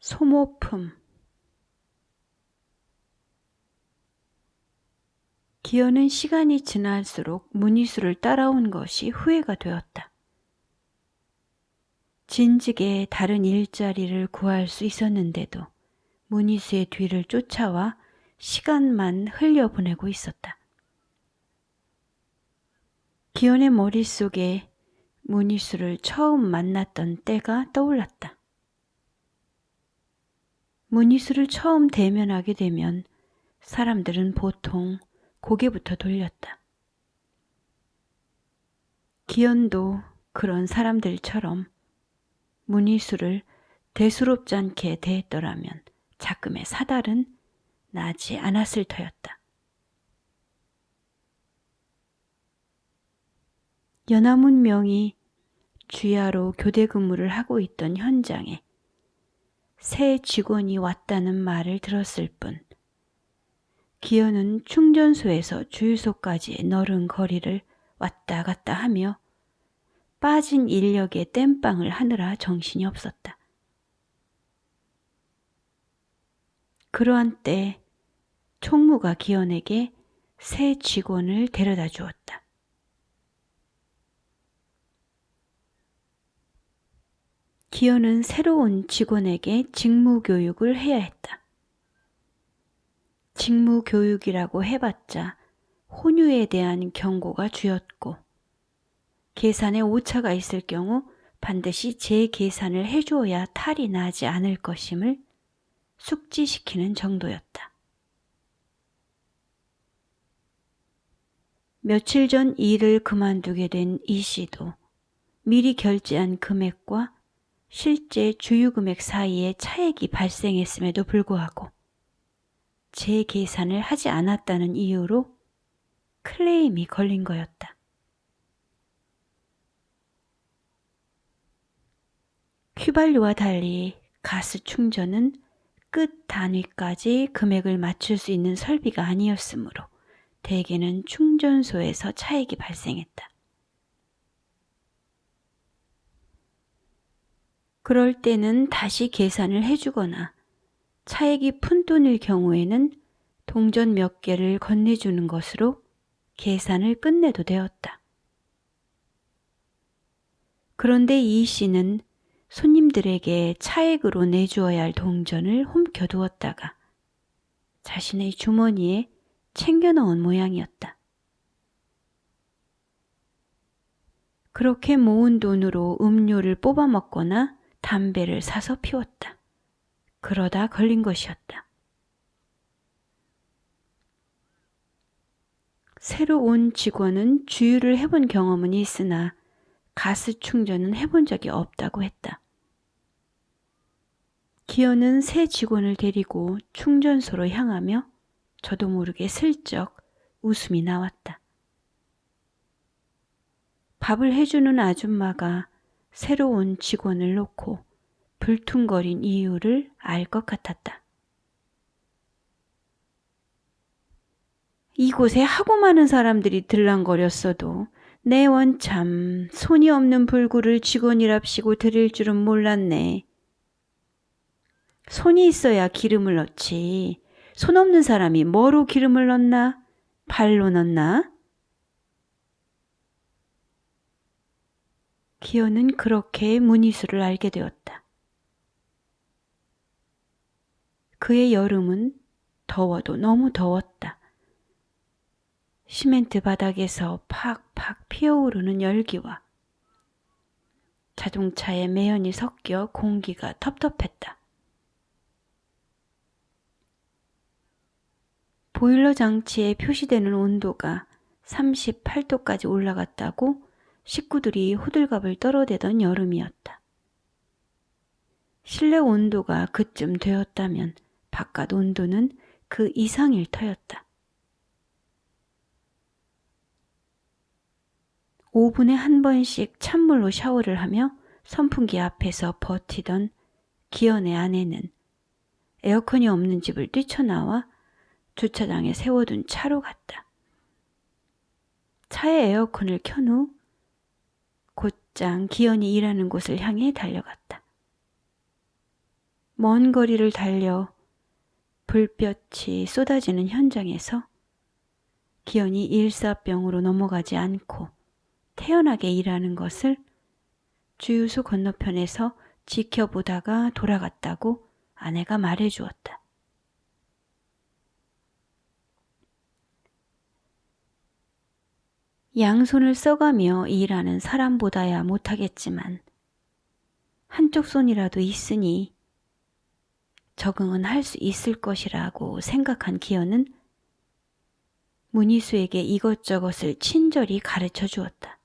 소모품 기어는 시간이 지날수록 문희수를 따라온 것이 후회가 되었다. 진즉에 다른 일자리를 구할 수 있었는데도 문희수의 뒤를 쫓아와 시간만 흘려보내고 있었다. 기현의 머릿속에 문희수를 처음 만났던 때가 떠올랐다. 문희수를 처음 대면하게 되면 사람들은 보통 고개부터 돌렸다. 기현도 그런 사람들처럼 문희수를 대수롭지 않게 대했더라면 자금의 사달은 나지 않았을 터였다. 연화문 명이 주야로 교대 근무를 하고 있던 현장에 새 직원이 왔다는 말을 들었을 뿐 기현은 충전소에서 주유소까지의 너른 거리를 왔다 갔다 하며 빠진 인력에 땜빵을 하느라 정신이 없었다. 그러한 때 총무가 기현에게 새 직원을 데려다 주었다. 기현은 새로운 직원에게 직무 교육을 해야 했다. 직무 교육이라고 해봤자 혼유에 대한 경고가 주였고, 계산에 오차가 있을 경우 반드시 재계산을 해주어야 탈이 나지 않을 것임을 숙지시키는 정도였다. 며칠 전 일을 그만두게 된 이 씨도 미리 결제한 금액과 실제 주유금액 사이에 차액이 발생했음에도 불구하고 재계산을 하지 않았다는 이유로 클레임이 걸린 거였다. 휘발유와 달리 가스 충전은 끝 단위까지 금액을 맞출 수 있는 설비가 아니었으므로 대개는 충전소에서 차액이 발생했다. 그럴 때는 다시 계산을 해주거나 차액이 푼돈일 경우에는 동전 몇 개를 건네주는 것으로 계산을 끝내도 되었다. 그런데 이 씨는 손님들에게 차액으로 내주어야 할 동전을 홈켜두었다가 자신의 주머니에 챙겨 넣은 모양이었다. 그렇게 모은 돈으로 음료를 뽑아 먹거나 담배를 사서 피웠다. 그러다 걸린 것이었다. 새로 온 직원은 주유를 해본 경험은 있으나 가스 충전은 해본 적이 없다고 했다. 기어는 새 직원을 데리고 충전소로 향하며 저도 모르게 슬쩍 웃음이 나왔다. 밥을 해주는 아줌마가 새로 운 직원을 놓고 불퉁거린 이유를 알 것 같았다. 이곳에 하고 많은 사람들이 들랑거렸어도 내 원 참 손이 없는 불구를 직원이랍시고 드릴 줄은 몰랐네. 손이 있어야 기름을 넣지. 손 없는 사람이 뭐로 기름을 넣나? 발로 넣나? 기어는 그렇게 무늬수를 알게 되었다. 그의 여름은 더워도 너무 더웠다. 시멘트 바닥에서 팍팍 피어오르는 열기와 자동차의 매연이 섞여 공기가 텁텁했다. 보일러 장치에 표시되는 온도가 38도까지 올라갔다고 식구들이 호들갑을 떨어대던 여름이었다. 실내 온도가 그쯤 되었다면 바깥 온도는 그 이상일 터였다. 5분에 한 번씩 찬물로 샤워를 하며 선풍기 앞에서 버티던 기현의 아내는 에어컨이 없는 집을 뛰쳐나와 주차장에 세워둔 차로 갔다. 차에 에어컨을 켠후곧 장 기현이 일하는 곳을 향해 달려갔다. 먼 거리를 달려 불볕이 쏟아지는 현장에서 기현이 일사병으로 넘어가지 않고 태연하게 일하는 것을 주유소 건너편에서 지켜보다가 돌아갔다고 아내가 말해 주었다. 양손을 써가며 일하는 사람보다야 못하겠지만 한쪽 손이라도 있으니 적응은 할 수 있을 것이라고 생각한 기현은 문희수에게 이것저것을 친절히 가르쳐 주었다.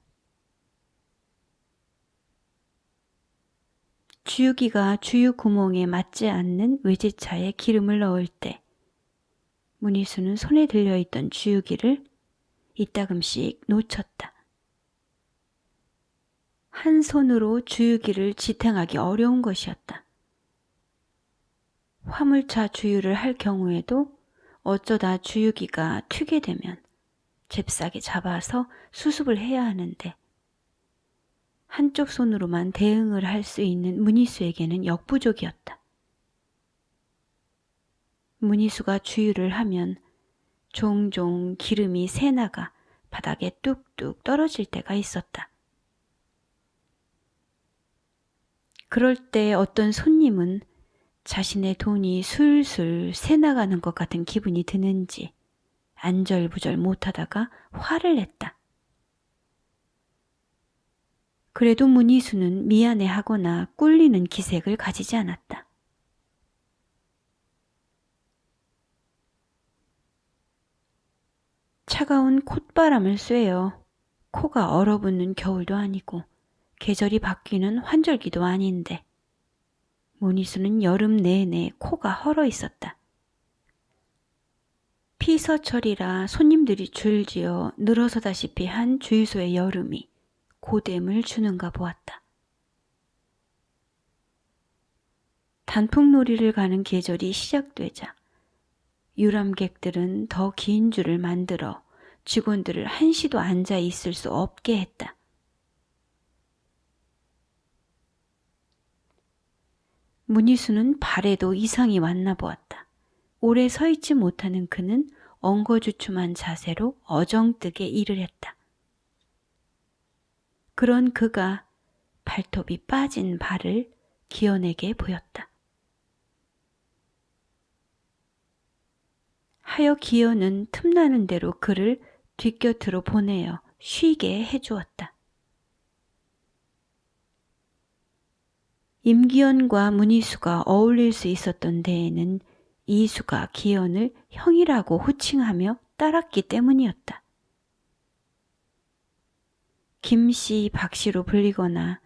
주유기가 주유 구멍에 맞지 않는 외제차에 기름을 넣을 때 문희수는 손에 들려있던 주유기를 이따금씩 놓쳤다. 한 손으로 주유기를 지탱하기 어려운 것이었다. 화물차 주유를 할 경우에도 어쩌다 주유기가 튀게 되면 잽싸게 잡아서 수습을 해야 하는데 한쪽 손으로만 대응을 할 수 있는 문희수에게는 역부족이었다. 문희수가 주유를 하면 종종 기름이 새나가 바닥에 뚝뚝 떨어질 때가 있었다. 그럴 때 어떤 손님은 자신의 돈이 술술 새나가는 것 같은 기분이 드는지 안절부절 못하다가 화를 냈다. 그래도 문희수는 미안해하거나 꿀리는 기색을 가지지 않았다. 차가운 콧바람을 쐬어 코가 얼어붙는 겨울도 아니고 계절이 바뀌는 환절기도 아닌데 문희수는 여름 내내 코가 헐어 있었다. 피서철이라 손님들이 줄지어 늘어서다시피 한 주유소의 여름이 고됨을 주는가 보았다. 단풍놀이를 가는 계절이 시작되자 유람객들은 더 긴 줄을 만들어 직원들을 한시도 앉아 있을 수 없게 했다. 문희수는 발에도 이상이 왔나 보았다. 오래 서 있지 못하는 그는 엉거주춤한 자세로 어정뜨게 일을 했다. 그런 그가 발톱이 빠진 발을 기현에게 보였다. 하여 기현은 틈나는 대로 그를 뒷곁으로 보내어 쉬게 해주었다. 임기현과 문희수가 어울릴 수 있었던 데에는 이수가 기현을 형이라고 호칭하며 따랐기 때문이었다. 김씨, 박씨로 불리거나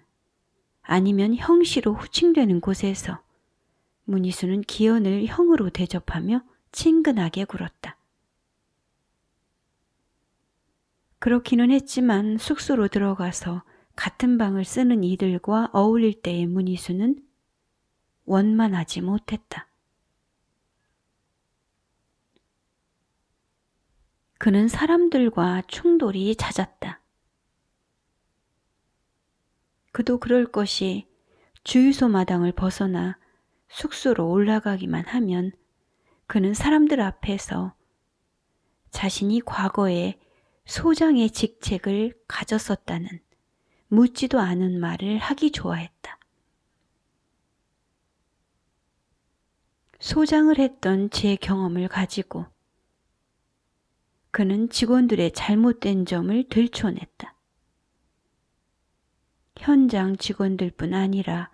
아니면 형씨로 호칭되는 곳에서 문희수는 기현을 형으로 대접하며 친근하게 굴었다. 그렇기는 했지만 숙소로 들어가서 같은 방을 쓰는 이들과 어울릴 때의 문희수는 원만하지 못했다. 그는 사람들과 충돌이 잦았다. 그도 그럴 것이 주유소 마당을 벗어나 숙소로 올라가기만 하면 그는 사람들 앞에서 자신이 과거에 소장의 직책을 가졌었다는 묻지도 않은 말을 하기 좋아했다. 소장을 했던 제 경험을 가지고 그는 직원들의 잘못된 점을 들춰냈다. 현장 직원들뿐 아니라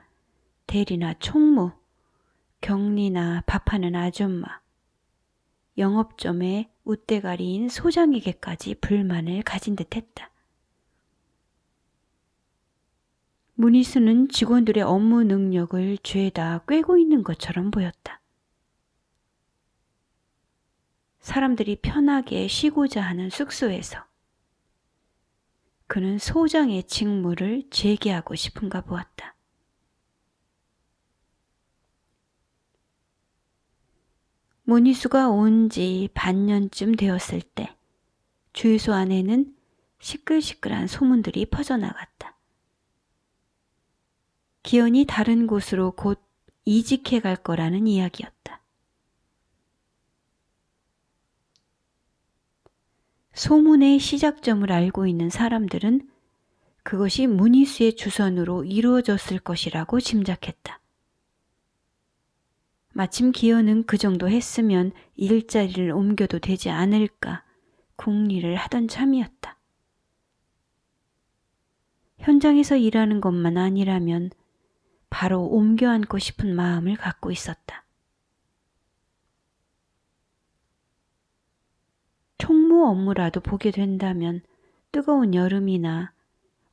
대리나 총무, 격리나 밥하는 아줌마, 영업점의 웃대가리인 소장에게까지 불만을 가진 듯 했다. 문희수는 직원들의 업무 능력을 죄다 꿰고 있는 것처럼 보였다. 사람들이 편하게 쉬고자 하는 숙소에서 그는 소장의 직무를 재개하고 싶은가 보았다. 문희수가 온 지 반년쯤 되었을 때 주유소 안에는 시끌시끌한 소문들이 퍼져나갔다. 기현이 다른 곳으로 곧 이직해 갈 거라는 이야기였다. 소문의 시작점을 알고 있는 사람들은 그것이 문희수의 주선으로 이루어졌을 것이라고 짐작했다. 마침 기현은 그 정도 했으면 일자리를 옮겨도 되지 않을까 궁리를 하던 참이었다. 현장에서 일하는 것만 아니라면 바로 옮겨 앉고 싶은 마음을 갖고 있었다. 총무 업무라도 보게 된다면 뜨거운 여름이나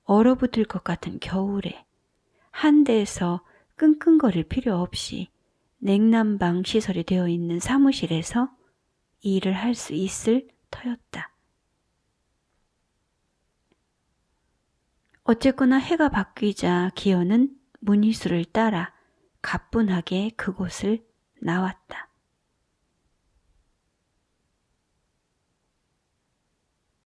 얼어붙을 것 같은 겨울에 한 대에서 끙끙거릴 필요 없이 냉난방 시설이 되어 있는 사무실에서 일을 할 수 있을 터였다. 어쨌거나 해가 바뀌자 기어는 문희수를 따라 가뿐하게 그곳을 나왔다.